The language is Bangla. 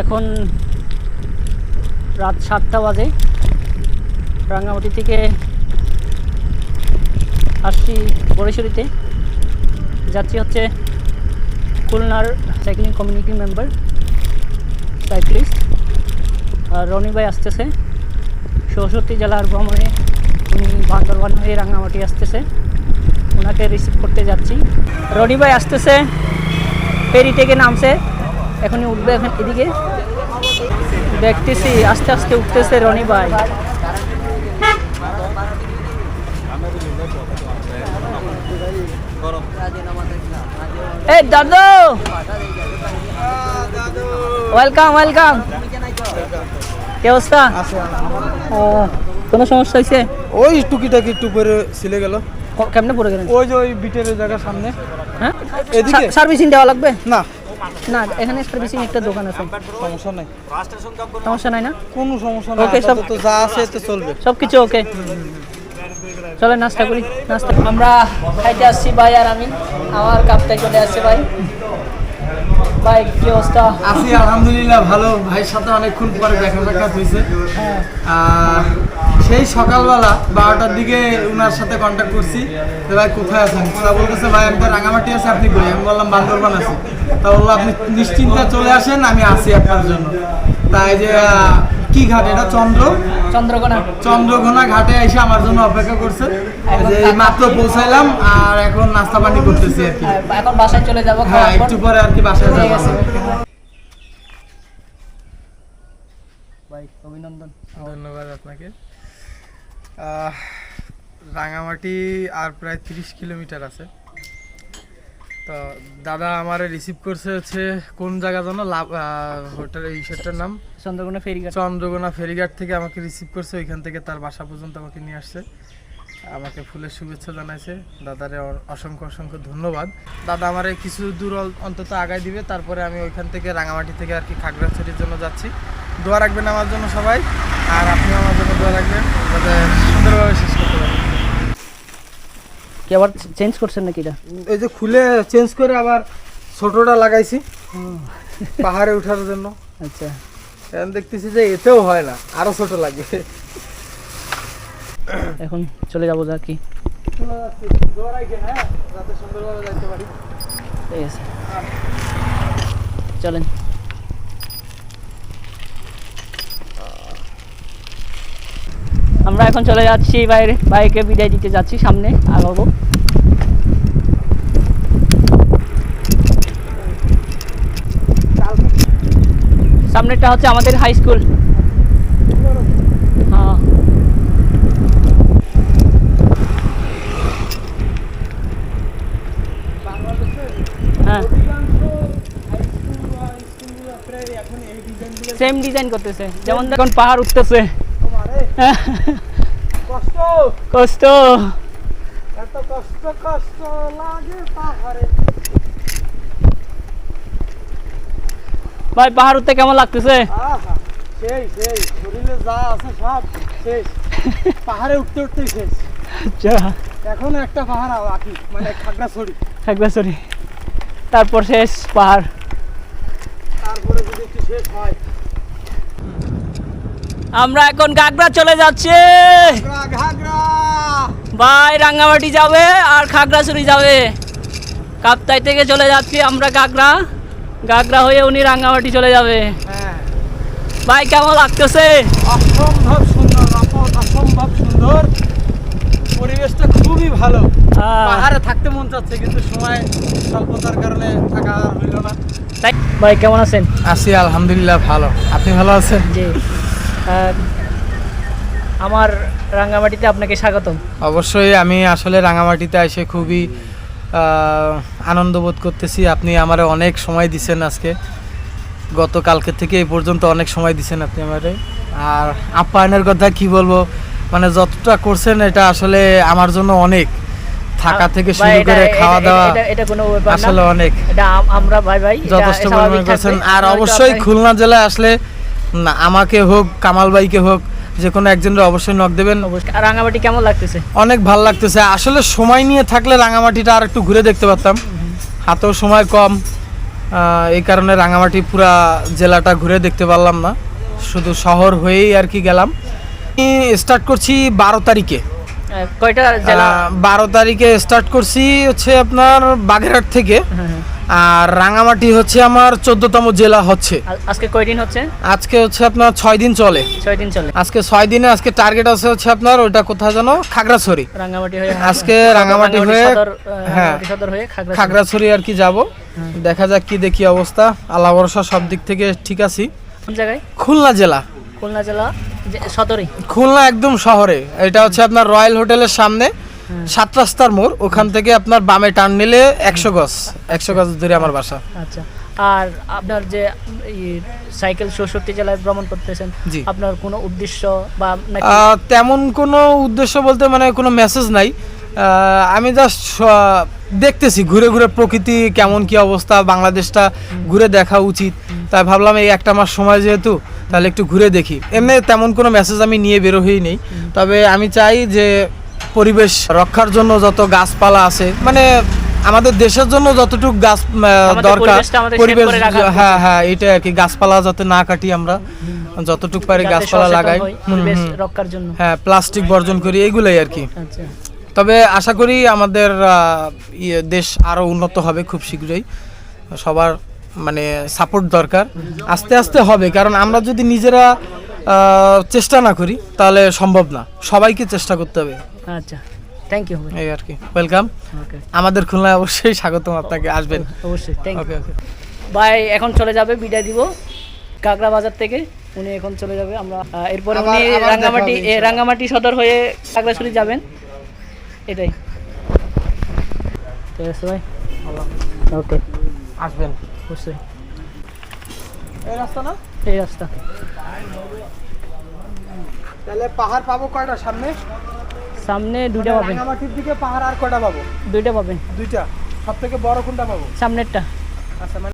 এখন রাত সাতটা বাজে। রাঙ্গামাটি থেকে আসছি বরিশালিতে যাচ্ছি হচ্ছে খুলনার সাইক্লিং কমিউনিটি মেম্বার সাইক্লিস্ট আর রনি ভাই আসতেছে। সরস্বতী জেলার ভ্রমণে উনি বান্দরবান হয়ে রাঙ্গামাটি আসতেছে। ওনাকে রিসিভ করতে যাচ্ছি। রনি ভাই আসতেছে, ফেরি থেকে নামছে। এখনই উঠবে এখন এদিকে। দেখতেছি আস্তে আস্তে উঠতেছে রনি ভাই। এই দাদু! ওয়েলকাম ওয়েলকাম কি অবস্থা? ও কোনো সমস্যা হয়েছে? ওই টুকিটাকি একটু পরে ছিলে গেল। কেমনে পড়ে গেলেন? ওই যে ওই বিটের জায়গার সামনে। হ্যাঁ? এদিকে? সার্ভিসিং দেওয়া লাগবে? না। না এখানে সার্ভিসিং একটা দোকান আছে। সমস্যা নাই। সমস্যা নাই না? কোনো সমস্যা নাই Okay, সব- আপাতত যা আছে এতে চলবে। সব কিছু ওকে চলে নাস্তা করি নাস্তা আমরা খাইতে আসছি ভাই আর আমি আমার কাপটাই চলে আসছে ভাই। ভাই কি অবস্থা? আছি আলহামদুলিল্লাহ ভালো। ভাইয়ের সাথে অনেকক্ষণ পরে দেখা সাক্ষাৎ হয়েছে। হ্যাঁ। সেই সকালবেলা বারোটার দিকে ওনার সাথে কন্ট্যাক্ট করছি। যে ভাই কোথায় আছেন? ওরা বলতেছে ভাই তো রাঙামাটি আছে আপনি কই আমি বললাম বান্দরবান আছি। তা বলল আপনি নিশ্চিন্তে চলে আসেন আমি আছি আপনার জন্য। তাই যে কি ঘাট? এটা চন্দ্র? চন্দ্রকোনা। চন্দ্রঘোনা ঘাটে এসে আমার জন্য অপেক্ষা করছে। যে মাত্র পৌঁছাইলাম আর এখন নাস্তা পানি করতেছি আর কি। এখন বাসায় চলে যাব হ্যাঁ একটু পরে আর কি বাসায় যাব আছে ভাই অভিনন্দন। ধন্যবাদ আপনাকে। রাঙামাটি আর প্রায় তিরিশ কিলোমিটার আছে। তো দাদা আমার রিসিভ করছে হচ্ছে কোন জায়গা যেন লাভ হোটেল এই সেটার নাম? চন্দ্রকোনা ফেরিঘাট। চন্দ্রকোনা ফেরিঘাট থেকে আমাকে রিসিভ করছে। ওইখান থেকে তার বাসা পর্যন্ত আমাকে নিয়ে আসছে। আমাকে ফুলের শুভেচ্ছা জানাইছে। দাদারে অসংখ্য অসংখ্য ধন্যবাদ। দাদা আমার কিছু দূর অন্তত আগায় দিবে। তারপরে আমি ওইখান থেকে রাঙামাটি থেকে আর কি খাগড়াছড়ির জন্য যাচ্ছি। দোয়া রাখবেন আমার জন্য সবাই আর আপনি আমার জন্য দোয়া রাখবেন যাতে সুন্দরভাবে শেষ করতে পারেন কি আবার চেঞ্জ করছেন নাকি এটা? এই যে খুলে চেঞ্জ করে আবার ছোটটা লাগাইছি পাহাড়ে ওঠার জন্য। আচ্ছা। এখন দেখতেছি যে এতেও হয় না আরও ছোট লাগবে এখন চলে যাব যা কি। শোনা যাচ্ছে দোয়া রাখবেন হ্যাঁ যাতে সুন্দরভাবে যাইতে পারি ঠিক আছে চলেন আমরা এখন চলে যাচ্ছি বাইরে, বাইকে বিদায় দিতে যাচ্ছি সামনে, আগাবো। সামনেটা হচ্ছে আমাদের হাই স্কুল হ্যাঁ। হ্যাঁ। সেম ডিজাইন করতেছে। যেমন এখন পাহাড় উঠতেছে। কষ্ট। কষ্ট। এত কষ্ট কষ্ট লাগে পাহাড়ে। ভাই পাহাড় উঠতে কেমন লাগতেছে? সেই সেই শরীরে যা আছে সব শেষ। পাহাড়ে উঠতে উঠতেই শেষ। আচ্ছা। এখন একটা পাহাড় বাকি মানে খাগড়াছড়ি। খাগড়াছড়ি। তারপর শেষ পাহাড়। তারপরে যদি একটু শেষ হয় আমরা এখন গাগরা চলে যাচ্ছি। ভাই রাঙ্গামাটি যাবে আর খাগড়াছড়ি যাবে। কাপ্তাই থেকে চলে যাচ্ছি আমরা গাগরা গাগরা হয়ে উনি রাঙ্গামাটি চলে যাবে। হ্যাঁ। ভাই কেমন লাগতেছে? অসম্ভব সুন্দর অপ- অসম্ভব সুন্দর। পরিবেশটা খুবই ভালো। পাহাড়ে থাকতে মন চাচ্ছে কিন্তু সময় স্বল্পতার কারণে থাকা হইল না। তাই ভাই কেমন আছেন? আছি আলহামদুলিল্লাহ ভালো। আপনি ভালো আছেন? জি। আমার রাঙ্গামাটিতে আপনাকে স্বাগতম। অবশ্যই আমি আসলে রাঙামাটিতে এসে খুবই আনন্দ বোধ করতেছি। আপনি আমারে অনেক সময় দিছেন আজকে। গতকালকে থেকে এই পর্যন্ত অনেক সময় দিছেন আপনি আমারে। আর আপ্যায়নের কথা কি বলব? মানে যতটা করছেন এটা আসলে আমার জন্য অনেক। থাকা থেকে শুরু করে খাওয়া দাওয়া এটা- এটা কোনো আসলে অনেক। এটা আমরা ভাই ভাই যথেষ্ট পরিমাণে করছেন। আর অবশ্যই খুলনা জেলায় আসলে আমাকে হোক কামাল ভাইকে হোক যে কোনো একজনের অবশ্যই নক দেবেন। অবশ্যই। রাঙামাটি কেমন লাগতেছে? অনেক ভালো লাগতেছে। আসলে সময় নিয়ে থাকলে রাঙামাটিটা আর একটু ঘুরে দেখতে পারতাম। হাতেও সময় কম। এই কারণে রাঙামাটি পুরা জেলাটা ঘুরে দেখতে পারলাম না। শুধু শহর হয়েই আর কি গেলাম। স্টার্ট করছি বারো তারিখে। কয়টা জেলা? বারো তারিখে স্টার্ট করছি হচ্ছে আপনার বাগেরহাট থেকে। হ্যাঁ, হ্যাঁ। আর রাঙামাটি হচ্ছে আমার চোদ্দতম জেলা হচ্ছে। আজকে কয়দিন হচ্ছে? আজকে হচ্ছে আপনার ছয় দিন চলে। ছয় দিন চলে। আজকে ছয় দিনে আজকে টার্গেট আছে হচ্ছে আপনার ওটা কোথায় যেন? খাগড়াছড়ি। রাঙ্গামাটি হয়ে আজকে রাঙামাটি হয়ে হ্যাঁ খাগড়াছড়ি। আর কি যাব। দেখা যাক কি দেখি অবস্থা। আল্লাহ ভরসা সব দিক থেকে ঠিক আছি। কোন জায়গায়? খুলনা জেলা। খুলনা জেলা খুলনা একদম শহরে। এটা হচ্ছে আপনার রয়্যাল হোটেলের সামনে। সাত রাস্তার মোড় ওখান থেকে আপনার বামে টার্ন নিলে একশো গজ একশো গজ দূরে আমার বাসা। আচ্ছা। আর আপনার যে সাইকেল চৌষট্টি জেলায় ভ্রমণ করতেছেন। আপনার কোনো উদ্দেশ্য বা তেমন কোনো উদ্দেশ্য বলতে মানে কোনো মেসেজ নাই। আমি জাস্ট দেখতেছি ঘুরে ঘুরে প্রকৃতি কেমন কি অবস্থা বাংলাদেশটা ঘুরে দেখা উচিত। তাই ভাবলাম এই একটা মাস সময় যেহেতু তাহলে একটু ঘুরে দেখি। এমনি তেমন কোনো মেসেজ আমি নিয়ে বেরো হই নেই তবে আমি চাই যে পরিবেশ রক্ষার জন্য যত গাছপালা আছে মানে আমাদের দেশের জন্য যতটুকু গাছ দরকার পরিবেশ হ্যাঁ হ্যাঁ এটা আর কি গাছপালা যাতে না কাটি আমরা যতটুকু পারি গাছপালা লাগাই। রক্ষার জন্য। হ্যাঁ প্লাস্টিক বর্জন করি এগুলাই আর কি। আচ্ছা। তবে আশা করি আমাদের ইয়ে দেশ আরও উন্নত হবে খুব শীঘ্রই। সবার মানে সাপোর্ট দরকার। আস্তে আস্তে হবে কারণ আমরা যদি নিজেরা চেষ্টা না করি তাহলে সম্ভব না। সবাইকে চেষ্টা করতে হবে। আচ্ছা থ্যাংক ইউ এই আর কি। ওয়েলকাম ওকে আমাদের খুলনায় অবশ্যই স্বাগতম আপনাকে আসবেন। অবশ্যই থ্যাংক ইউ ভাই এখন চলে যাবে বিদায় দিব। কাকড়া বাজার থেকে উনি এখন চলে যাবে আমরা এরপরে উনি রাঙ্গামাটি রাঙ্গামাটি সদর হয়ে কাকড়াছড়ি যাবেন। এটাই। ঠিক আছে ভাই? ওকে আসবেন। অবশ্যই। এই রাস্তা না? এই রাস্তা। তাহলে পাহাড় পাবো কয়টা সামনে? সামনে দুইটা পাবেন রাঙামাটির দিকে পাহাড় আর কয়টা পাবো? দুইটা পাবেন দুইটা। সব থেকে বড় কোনটা পাবো? সামনেরটা। আচ্ছা মানে